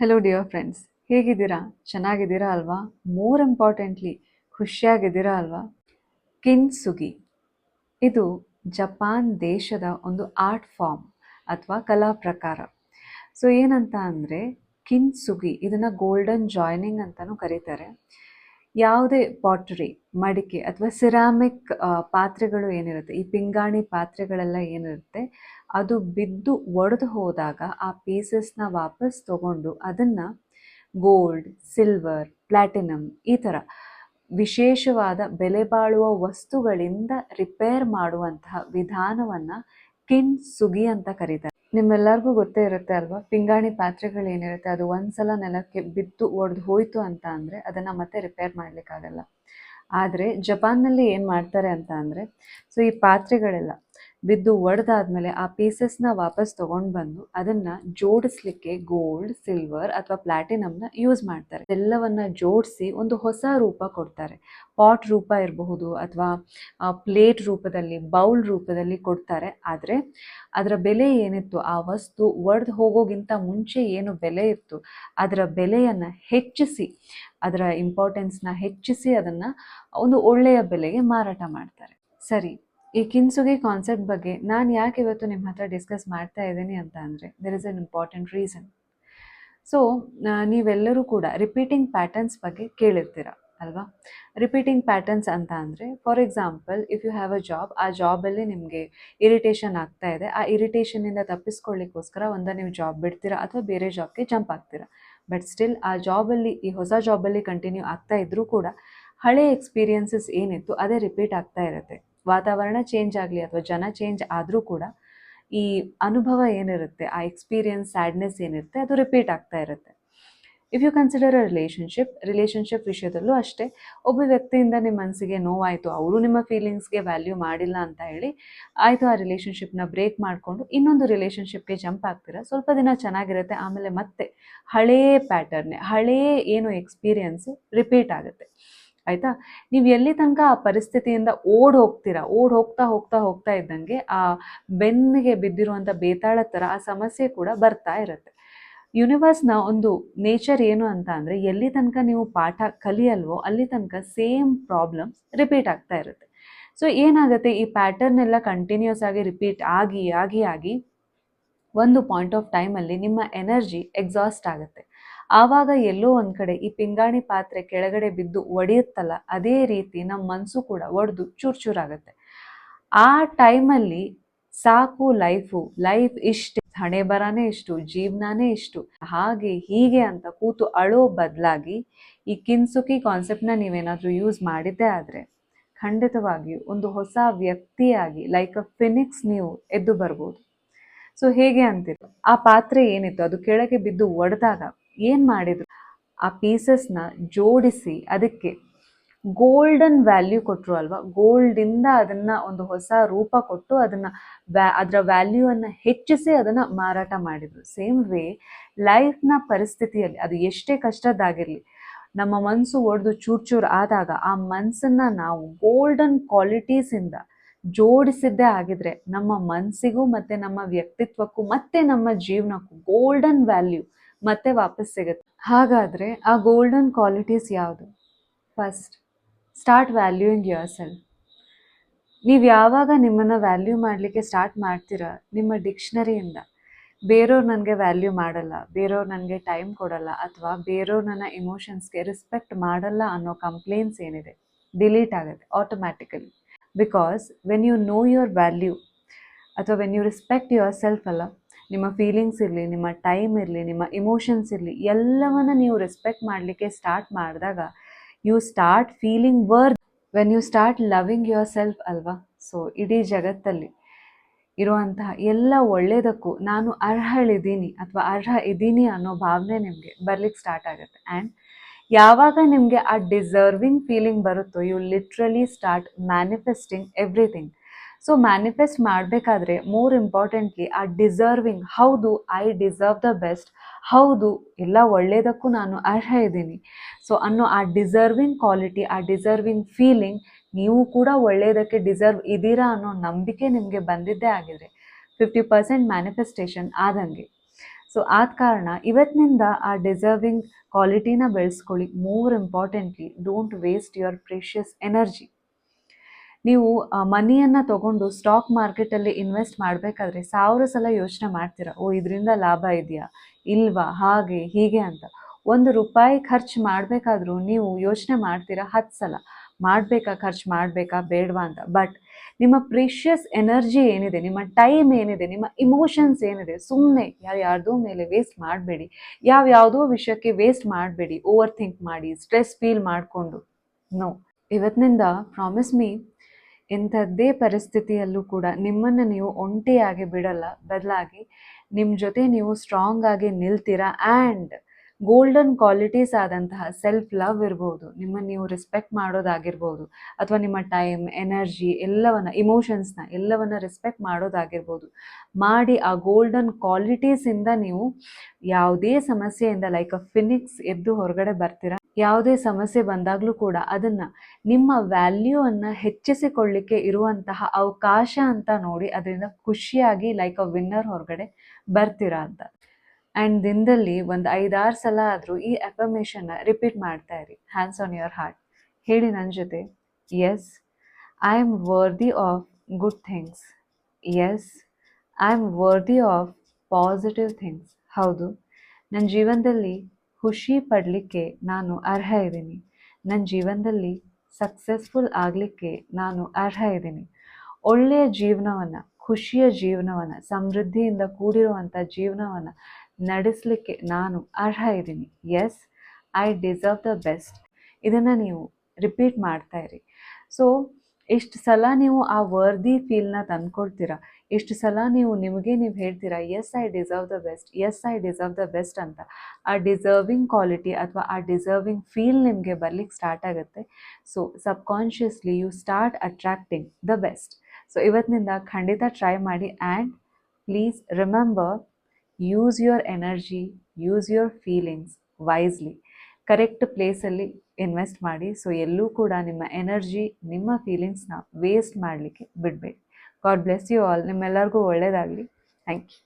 Hello dear friends ಹೇಗಿದ್ದೀರಾ? ಚೆನ್ನಾಗಿದ್ದೀರಾ ಅಲ್ವಾ? ಮೋರ್ ಇಂಪಾರ್ಟೆಂಟ್ಲಿ ಖುಷಿಯಾಗಿದ್ದೀರಾ ಅಲ್ವಾ? ಕಿನ್ಸುಗಿ ಇದು ಜಪಾನ್ ದೇಶದ ಒಂದು ಆರ್ಟ್ ಫಾರ್ಮ್ ಅಥವಾ ಕಲಾ ಪ್ರಕಾರ. ಸೊ ಏನಂತ ಅಂದರೆ ಕಿನ್ಸುಗಿ ಇದನ್ನು ಗೋಲ್ಡನ್ ಜಾಯ್ನಿಂಗ್ ಅಂತಲೂ ಕರೀತಾರೆ. ಯಾವುದೇ ಪಾಟ್ರಿ ಮಡಿಕೆ ಅಥವಾ ಸಿರಾಮಿಕ್ ಪಾತ್ರೆಗಳು ಏನಿರುತ್ತೆ, ಈ ಪಿಂಗಾಣಿ ಪಾತ್ರೆಗಳೆಲ್ಲ ಏನಿರುತ್ತೆ, ಅದು ಬಿದ್ದು ಒಡೆದು ಹೋದಾಗ ಆ ಪೀಸಸ್ನ ವಾಪಸ್ ತಗೊಂಡು ಅದನ್ನು ಗೋಲ್ಡ್ ಸಿಲ್ವರ್ ಪ್ಲಾಟಿನಮ್ ಈ ಥರ ವಿಶೇಷವಾದ ಬೆಲೆ ಬಾಳುವ ವಸ್ತುಗಳಿಂದ ರಿಪೇರ್ ಮಾಡುವಂತಹ ವಿಧಾನವನ್ನು ಕಿನ್ ಸುಗಿ ಅಂತ ಕರೀತಾರೆ. ನಿಮ್ಮೆಲ್ಲರಿಗೂ ಗೊತ್ತೇ ಇರುತ್ತೆ ಅಲ್ವಾ? ಪಿಂಗಾಣಿ ಪಾತ್ರೆಗಳು ಏನಿರುತ್ತೆ, ಅದು ಒಂದ್ಸಲ ನೆಲಕ್ಕೆ ಬಿದ್ದು ಒಡೆದು ಹೋಯ್ತು ಅಂತ ಅಂದರೆ ಅದನ್ನು ಮತ್ತೆ ರಿಪೇರ್ ಮಾಡಲಿಕ್ಕಾಗಲ್ಲ. ಆದರೆ ಜಪಾನ್ನಲ್ಲಿ ಏನು ಮಾಡ್ತಾರೆ ಅಂತ ಅಂದರೆ ಸೊ ಈ ಪಾತ್ರೆಗಳೆಲ್ಲ ಬಿದ್ದು ಒಡೆದಾದ್ಮೇಲೆ ಆ ಪೀಸಸ್ನ ವಾಪಸ್ ತೊಗೊಂಡು ಬಂದು ಅದನ್ನು ಜೋಡಿಸ್ಲಿಕ್ಕೆ ಗೋಲ್ಡ್ ಸಿಲ್ವರ್ ಅಥವಾ ಪ್ಲಾಟಿನಮ್ನ ಯೂಸ್ ಮಾಡ್ತಾರೆ. ಎಲ್ಲವನ್ನ ಜೋಡಿಸಿ ಒಂದು ಹೊಸ ರೂಪ ಕೊಡ್ತಾರೆ. ಪಾಟ್ ರೂಪ ಇರಬಹುದು ಅಥವಾ ಪ್ಲೇಟ್ ರೂಪದಲ್ಲಿ ಬೌಲ್ ರೂಪದಲ್ಲಿ ಕೊಡ್ತಾರೆ. ಆದರೆ ಅದರ ಬೆಲೆ ಏನಿತ್ತು? ಆ ವಸ್ತು ಒಡೆದು ಹೋಗೋಗಿಂತ ಮುಂಚೆ ಏನು ಬೆಲೆ ಇತ್ತು? ಅದರ ಬೆಲೆಯನ್ನು ಹೆಚ್ಚಿಸಿ, ಅದರ ಇಂಪಾರ್ಟೆನ್ಸ್ನ ಹೆಚ್ಚಿಸಿ ಅದನ್ನು ಒಂದು ಒಳ್ಳೆಯ ಬೆಲೆಗೆ ಮಾರಾಟ ಮಾಡ್ತಾರೆ. ಸರಿ. ಈ ಕಿನ್ಸುಗಿ ಕಾನ್ಸೆಪ್ಟ್ ಬಗ್ಗೆ ನಾನು ಯಾಕೆ ಇವತ್ತು ನಿಮ್ಮ ಹತ್ರ ಡಿಸ್ಕಸ್ ಮಾಡ್ತಾ ಇದ್ದೀನಿ ಅಂತ ಅಂದರೆ there is an important reason so ನೀವೆಲ್ಲರೂ ಕೂಡ ರಿಪೀಟಿಂಗ್ ಪ್ಯಾಟರ್ನ್ಸ್ ಬಗ್ಗೆ ಕೇಳಿರ್ತೀರ, ಅಲ್ವಾ? ರಿಪೀಟಿಂಗ್ ಪ್ಯಾಟರ್ನ್ಸ್ ಅಂತ ಅಂದರೆ for example if you have a job ಆ ಜಾಬಲ್ಲಿ ನಿಮಗೆ ಇರಿಟೇಷನ್ ಆಗ್ತಾ ಇದೆ, ಆ ಇರಿಟೇಷನಿಂದ ತಪ್ಪಿಸ್ಕೊಳ್ಳಿಕ್ಕೋಸ್ಕರ ಒಂದ ನೀವು ಜಾಬ್ ಬಿಡ್ತೀರಾ ಅಥವಾ ಬೇರೆ ಜಾಬ್ಗೆ ಜಂಪ್ ಆಗ್ತೀರಾ. ಬಟ್ ಸ್ಟಿಲ್ ಆ ಜಾಬಲ್ಲಿ ಈ ಹೊಸ ಜಾಬಲ್ಲಿ ಕಂಟಿನ್ಯೂ ಆಗ್ತಾ ಇದ್ದರೂ ಕೂಡ ಹಳೆ ಎಕ್ಸ್ಪೀರಿಯನ್ಸಸ್ ಏನಿತ್ತು, ಅದೇ ರಿಪೀಟ್ ಆಗ್ತಾ ಇರುತ್ತೆ. ವಾತಾವರಣ ಚೇಂಜ್ ಆಗಲಿ ಅಥವಾ ಜನ ಚೇಂಜ್ ಆದರೂ ಕೂಡ ಈ ಅನುಭವ ಏನಿರುತ್ತೆ, ಆ ಎಕ್ಸ್ಪೀರಿಯನ್ಸ್ ಸ್ಯಾಡ್ನೆಸ್ ಏನಿರುತ್ತೆ, ಅದು ರಿಪೀಟ್ ಆಗ್ತಾ ಇರುತ್ತೆ. If you consider a relationship relationship ವಿಷಯದಲ್ಲೂ ಅಷ್ಟೇ, ಒಬ್ಬ ವ್ಯಕ್ತಿಯಿಂದ ನಿಮ್ಮ ಮನಸ್ಸಿಗೆ ನೋವಾಯಿತು, ಅವರು ನಿಮ್ಮ ಫೀಲಿಂಗ್ಸ್ಗೆ ವ್ಯಾಲ್ಯೂ ಮಾಡಿಲ್ಲ ಅಂತ ಹೇಳಿ, ಆಯಿತು ಆ ರಿಲೇಷನ್ಶಿಪ್ನ ಬ್ರೇಕ್ ಮಾಡಿಕೊಂಡು ಇನ್ನೊಂದು ರಿಲೇಷನ್ಶಿಪ್ಗೆ ಜಂಪ್ ಆಗ್ತೀರಾ? ಸ್ವಲ್ಪ ದಿನ ಚೆನ್ನಾಗಿರುತ್ತೆ, ಆಮೇಲೆ ಮತ್ತೆ ಹಳೇ ಪ್ಯಾಟರ್ನೆ ಹಳೇ ಏನು ಎಕ್ಸ್ಪೀರಿಯನ್ಸು ರಿಪೀಟ್ ಆಗುತ್ತೆ. ಆಯಿತಾ? ನೀವು ಎಲ್ಲಿ ತನಕ ಆ ಪರಿಸ್ಥಿತಿಯಿಂದ ಓಡ್ ಹೋಗ್ತೀರಾ? ಓಡ್ ಹೋಗ್ತಾ ಹೋಗ್ತಾ ಹೋಗ್ತಾ ಇದ್ದಂಗೆ ಆ ಬೆನ್ನಿಗೆ ಬಿದ್ದಿರುವಂಥ ಬೇತಾಳ ಥರ ಆ ಸಮಸ್ಯೆ ಕೂಡ ಬರ್ತಾ ಇರುತ್ತೆ. ಯೂನಿವರ್ಸ್ನ ಒಂದು ನೇಚರ್ ಏನು ಅಂತ ಅಂದರೆ ಎಲ್ಲಿ ತನಕ ನೀವು ಪಾಠ ಕಲಿಯಲ್ವೋ ಅಲ್ಲಿ ತನಕ ಸೇಮ್ ಪ್ರಾಬ್ಲಮ್ಸ್ ರಿಪೀಟ್ ಆಗ್ತಾ ಇರುತ್ತೆ. ಸೊ ಏನಾಗುತ್ತೆ? ಈ ಪ್ಯಾಟರ್ನ್ ಎಲ್ಲ ಕಂಟಿನ್ಯೂಸ್ ಆಗಿ ರಿಪೀಟ್ ಆಗಿ ಆಗಿ ಆಗಿ ಒಂದು ಪಾಯಿಂಟ್ ಆಫ್ ಟೈಮಲ್ಲಿ ನಿಮ್ಮ ಎನರ್ಜಿ ಎಕ್ಸಾಸ್ಟ್ ಆಗುತ್ತೆ. ಆವಾಗ ಎಲ್ಲೋ ಒಂದು ಕಡೆ ಈ ಪಿಂಗಾಣಿ ಪಾತ್ರೆ ಕೆಳಗಡೆ ಬಿದ್ದು ಒಡೆಯುತ್ತಲ್ಲ, ಅದೇ ರೀತಿ ನಮ್ಮ ಮನಸ್ಸು ಕೂಡ ಒಡೆದು ಚೂರ್ ಚೂರಾಗುತ್ತೆ ಆ ಟೈಮಲ್ಲಿ ಸಾಕು ಲೈಫು, ಲೈಫ್ ಇಷ್ಟು, ಹಣೆ ಬರಾನೇ ಇಷ್ಟು, ಜೀವನಾನೇ ಇಷ್ಟು. ಹಾಗೆ ಹೀಗೆ ಅಂತ ಕೂತು ಅಳೋ ಬದಲಾಗಿ ಈ ಕಿನ್ಸುಕಿ ಕಾನ್ಸೆಪ್ಟ್ನ ನೀವೇನಾದರೂ ಯೂಸ್ ಮಾಡಿದ್ದೇ ಆದರೆ ಖಂಡಿತವಾಗಿಯೂ ಒಂದು ಹೊಸ ವ್ಯಕ್ತಿಯಾಗಿ ಲೈಕ್ ಅ ಫಿನಿಕ್ಸ್ ನೀವು ಎದ್ದು ಬರ್ಬೋದು. ಸೊ ಹೇಗೆ ಅಂತೀರ? ಆ ಪಾತ್ರೆ ಏನಿತ್ತು? ಅದು ಕೆಳಗೆ ಬಿದ್ದು ಒಡೆದಾಗ ಏನು ಮಾಡಿದ್ರು? ಆ ಪೀಸಸ್ನ ಜೋಡಿಸಿ ಅದಕ್ಕೆ ಗೋಲ್ಡನ್ ವ್ಯಾಲ್ಯೂ ಕೊಟ್ಟರು ಅಲ್ವಾ? ಗೋಲ್ಡಿಂದ ಅದನ್ನು ಒಂದು ಹೊಸ ರೂಪ ಕೊಟ್ಟು ಅದನ್ನು ವ್ಯಾ ಅದರ ವ್ಯಾಲ್ಯೂವನ್ನು ಹೆಚ್ಚಿಸಿ ಅದನ್ನು ಮಾರಾಟ ಮಾಡಿದರು. ಸೇಮ್ ವೇ ಲೈಫ್ನ ಪರಿಸ್ಥಿತಿಯಲ್ಲಿ ಅದು ಎಷ್ಟೇ ಕಷ್ಟದ್ದಾಗಿರಲಿ, ನಮ್ಮ ಮನಸ್ಸು ಒಡೆದು ಚೂರು ಚೂರು ಆದಾಗ ಆ ಮನಸ್ಸನ್ನು ನಾವು ಗೋಲ್ಡನ್ ಕ್ವಾಲಿಟೀಸಿಂದ ಜೋಡಿಸಿದ್ದೇ ಆಗಿದ್ರೆ ನಮ್ಮ ಮನಸ್ಸಿಗೂ ಮತ್ತು ನಮ್ಮ ವ್ಯಕ್ತಿತ್ವಕ್ಕೂ ಮತ್ತು ನಮ್ಮ ಜೀವನಕ್ಕೂ ಗೋಲ್ಡನ್ ವ್ಯಾಲ್ಯೂ ಮತ್ತೆ ವಾಪಸ್ ಸಿಗುತ್ತೆ. ಹಾಗಾದರೆ ಆ ಗೋಲ್ಡನ್ ಕ್ವಾಲಿಟೀಸ್ ಯಾವುದು? First start valuing yourself ನೀವು ಯಾವಾಗ ನಿಮ್ಮನ್ನು ವ್ಯಾಲ್ಯೂ ಮಾಡಲಿಕ್ಕೆ ಸ್ಟಾರ್ಟ್ ಮಾಡ್ತೀರಾ? ನಿಮ್ಮ ಡಿಕ್ಷನರಿಯಿಂದ ಬೇರೆಯವ್ರು ನನಗೆ ವ್ಯಾಲ್ಯೂ ಮಾಡಲ್ಲ ಬೇರೆಯವ್ರು ನನಗೆ ಟೈಮ್ ಕೊಡಲ್ಲ ಅಥವಾ ಬೇರೆಯವ್ರು ನನ್ನ ಇಮೋಷನ್ಸ್ಗೆ ರೆಸ್ಪೆಕ್ಟ್ ಮಾಡಲ್ಲ ಅನ್ನೋ ಕಂಪ್ಲೇಂಟ್ಸ್ ಏನಿದೆ ಡಿಲೀಟ್ ಆಗುತ್ತೆ automatically because when you know your value ಅಥವಾ when you respect yourself ಅಲ್ಲ ನಿಮ್ಮ ಫೀಲಿಂಗ್ಸ್ ಇರಲಿ, ನಿಮ್ಮ ಟೈಮ್ ಇರಲಿ, ನಿಮ್ಮ ಇಮೋಷನ್ಸ್ ಇರಲಿ, ಎಲ್ಲವನ್ನು ನೀವು ರೆಸ್ಪೆಕ್ಟ್ ಮಾಡಲಿಕ್ಕೆ ಸ್ಟಾರ್ಟ್ ಮಾಡಿದಾಗ you start feeling worth when you start loving yourself ಅಲ್ವಾ? ಸೊ ಇಡೀ ಜಗತ್ತಲ್ಲಿ ಇರುವಂತಹ ಎಲ್ಲ ಒಳ್ಳೆಯದಕ್ಕೂ ನಾನು ಅರ್ಹಳಿದ್ದೀನಿ ಅಥವಾ ಅರ್ಹ ಇದ್ದೀನಿ ಅನ್ನೋ ಭಾವನೆ ನಿಮಗೆ ಬರ್ಲಿಕ್ಕೆ ಸ್ಟಾರ್ಟ್ ಆಗುತ್ತೆ. ಆ್ಯಂಡ್ ಯಾವಾಗ ನಿಮಗೆ ಆ ಡಿಸರ್ವಿಂಗ್ ಫೀಲಿಂಗ್ ಬರುತ್ತೋ you literally start manifesting everything so manifest ಮಾಡಬೇಕಾದ್ರೆ ಮೋರ್ ಇಂಪಾರ್ಟೆಂಟ್ಲಿ ಆ ಡಿಸರ್ವಿಂಗ್ ಹೌದು ಐ ಡಿಸರ್ವ್ ದ ಬೆಸ್ಟ್ ಹೌದು, ಎಲ್ಲ ಒಳ್ಳೆಯದಕ್ಕೂ ನಾನು ಅರ್ಹ ಇದ್ದೀನಿ. ಸೊ ಅನ್ನೋ ಆ ಡಿಸರ್ವಿಂಗ್ ಕ್ವಾಲಿಟಿ ಆ ಡಿಸರ್ವಿಂಗ್ ಫೀಲಿಂಗ್ ನೀವು ಕೂಡ ಒಳ್ಳೆಯದಕ್ಕೆ ಡಿಸರ್ವ್ ಇದ್ದೀರಾ ಅನ್ನೋ ನಂಬಿಕೆ ನಿಮಗೆ ಬಂದಿದ್ದೇ ಆಗಿದೆ. ಫಿಫ್ಟಿ ಪರ್ಸೆಂಟ್ ಮ್ಯಾನಿಫೆಸ್ಟೇಷನ್ ಆದಂಗೆ. ಸೊ ಆದ ಕಾರಣ ಇವತ್ತಿನಿಂದ ಆ ಡಿಸರ್ವಿಂಗ್ ಕ್ವಾಲಿಟಿನ ಬೆಳೆಸ್ಕೊಳ್ಳಿ. More importantly don't waste your precious energy ನೀವು ಮನಿಯನ್ನು ತಗೊಂಡು ಸ್ಟಾಕ್ ಮಾರ್ಕೆಟಲ್ಲಿ ಇನ್ವೆಸ್ಟ್ ಮಾಡಬೇಕಾದ್ರೆ ಸಾವಿರ ಸಲ ಯೋಚನೆ ಮಾಡ್ತೀರಾ? ಓ, ಇದರಿಂದ ಲಾಭ ಇದೆಯಾ? ಇಲ್ವಾ? ಹಾಗೆ, ಹೀಗೆ ಅಂತ. ಒಂದು ರೂಪಾಯಿ ಖರ್ಚು ಮಾಡಬೇಕಾದ್ರೂ ನೀವು ಯೋಚನೆ ಮಾಡ್ತೀರಾ? ಹತ್ತು ಸಲ. ಮಾಡಬೇಕಾ? ಖರ್ಚು ಮಾಡಬೇಕಾ? ಬೇಡವಾ ಅಂತ. ಬಟ್ ನಿಮ್ಮ ಪ್ರೀಷಿಯಸ್ ಎನರ್ಜಿ ಏನಿದೆ, ನಿಮ್ಮ ಟೈಮ್ ಏನಿದೆ, ನಿಮ್ಮ ಇಮೋಷನ್ಸ್ ಏನಿದೆ ಸುಮ್ಮನೆ ಯಾರು ಯಾರ್ದೋ ಮೇಲೆ ವೇಸ್ಟ್ ಮಾಡಬೇಡಿ. ಯಾವ ಯಾವುದೋ ವಿಷಯಕ್ಕೆ ವೇಸ್ಟ್ ಮಾಡಬೇಡಿ. ಓವರ್ ಥಿಂಕ್ ಮಾಡಿ ಸ್ಟ್ರೆಸ್ ಫೀಲ್ ಮಾಡಿಕೊಂಡು. ನೋ ಇವತ್ತಿನಿಂದ ಪ್ರಾಮಿಸ್ ಮೀ ಇಂಥದ್ದೇ ಪರಿಸ್ಥಿತಿಯಲ್ಲೂ ಕೂಡ ನಿಮ್ಮನ್ನು ನೀವು ಒಂಟಿಯಾಗಿ ಬಿಡಲ್ಲ. ಬದಲಾಗಿ ನಿಮ್ಮ ಜೊತೆ ನೀವು ಸ್ಟ್ರಾಂಗ್ ಆಗಿ ನಿಲ್ತೀರಾ? ಆ್ಯಂಡ್ ಗೋಲ್ಡನ್ ಕ್ವಾಲಿಟೀಸ್ ಆದಂತಹ ಸೆಲ್ಫ್ ಲವ್ ಇರ್ಬೋದು. ನಿಮ್ಮನ್ನು ನೀವು ರೆಸ್ಪೆಕ್ಟ್ ಮಾಡೋದಾಗಿರ್ಬೋದು. ಅಥವಾ ನಿಮ್ಮ ಟೈಮ್ ಎನರ್ಜಿ ಎಲ್ಲವನ್ನ ಇಮೋಷನ್ಸ್ನ ಎಲ್ಲವನ್ನ ರೆಸ್ಪೆಕ್ಟ್ ಮಾಡೋದಾಗಿರ್ಬೋದು. ಮಾಡಿ ಆ ಗೋಲ್ಡನ್ ಕ್ವಾಲಿಟೀಸಿಂದ ನೀವು ಯಾವುದೇ ಸಮಸ್ಯೆಯಿಂದ ಲೈಕ್ ಅ ಫಿನಿಕ್ಸ್ ಎದ್ದು ಹೊರಗಡೆ ಬರ್ತೀರಾ? ಯಾವುದೇ ಸಮಸ್ಯೆ ಬಂದಾಗಲೂ ಕೂಡ ಅದನ್ನು ನಿಮ್ಮ ವ್ಯಾಲ್ಯೂವನ್ನು ಹೆಚ್ಚಿಸಿಕೊಳ್ಳಿಕ್ಕೆ ಇರುವಂತಹ ಅವಕಾಶ ಅಂತ ನೋಡಿ ಅದರಿಂದ ಖುಷಿಯಾಗಿ ಲೈಕ್ ಅ ವಿನ್ನರ್ ಹೊರಗಡೆ ಬರ್ತೀರಾ ಅಂತ. ಆ್ಯಂಡ್ ದಿನದಲ್ಲಿ ಒಂದು ಐದಾರು ಸಲ ಆದರೂ ಈ ಅಫರ್ಮೇಷನ್ನ ರಿಪೀಟ್ ಮಾಡ್ತಾ ಇರಿ. ಹ್ಯಾಂಡ್ಸ್ ಆನ್ ಯುವರ್ ಹಾರ್ಟ್ ಹೇಳಿ ನನ್ನ ಜೊತೆ. Yes I am worthy of good things yes I am worthy of positive things ಹೌದು. ನನ್ನ ಜೀವನದಲ್ಲಿ ಖುಷಿ ಪಡಲಿಕ್ಕೆ ನಾನು ಅರ್ಹ ಇದ್ದೀನಿ. ನನ್ನ ಜೀವನದಲ್ಲಿ ಸಕ್ಸಸ್ಫುಲ್ ಆಗಲಿಕ್ಕೆ ನಾನು ಅರ್ಹ ಇದ್ದೀನಿ. ಒಳ್ಳೆಯ ಜೀವನವನ್ನು, ಖುಷಿಯ ಜೀವನವನ್ನು, ಸಮೃದ್ಧಿಯಿಂದ ಕೂಡಿರುವಂಥ ಜೀವನವನ್ನು ನಡೆಸಲಿಕ್ಕೆ ನಾನು ಅರ್ಹ ಇದ್ದೀನಿ. Yes I deserve the best ಇದನ್ನು ನೀವು ರಿಪೀಟ್ ಮಾಡ್ತಾ ಇರಿ. ಸೊ ಎಷ್ಟು ಸಲ ನೀವು ಆ ವರ್ದಿ ಫೀಲ್ನ ತಂದ್ಕೊಳ್ತೀರಾ ಎಷ್ಟು ಸಲ ನೀವು ನಿಮಗೆ ನೀವು ಹೇಳ್ತೀರಾ yes I deserve the best yes I deserve the best ಅಂತ. ಆ ಡಿಸರ್ವಿಂಗ್ ಕ್ವಾಲಿಟಿ ಅಥವಾ ಆ ಡಿಸರ್ವಿಂಗ್ ಫೀಲ್ ನಿಮಗೆ ಬರ್ಲಿಕ್ಕೆ ಸ್ಟಾರ್ಟ್ ಆಗುತ್ತೆ. So subconsciously you start attracting the best so ಇವತ್ತಿನಿಂದ ಖಂಡಿತ ಟ್ರೈ ಮಾಡಿ and please remember use your energy use your feelings wisely correct ಪ್ಲೇಸಲ್ಲಿ ಇನ್ವೆಸ್ಟ್ ಮಾಡಿ ಸೊ ಎಲ್ಲೂ ಕೂಡ ನಿಮ್ಮ ಎನರ್ಜಿ ನಿಮ್ಮ ಫೀಲಿಂಗ್ಸ್ನ ವೇಸ್ಟ್ ಮಾಡಲಿಕ್ಕೆ ಬಿಡಬೇಡಿ. ಗಾಡ್ ಬ್ಲೆಸ್ ಯು ಆಲ್ ನಿಮ್ಮೆಲ್ಲರಿಗೂ ಒಳ್ಳೆಯದಾಗಲಿ ಥ್ಯಾಂಕ್ ಯು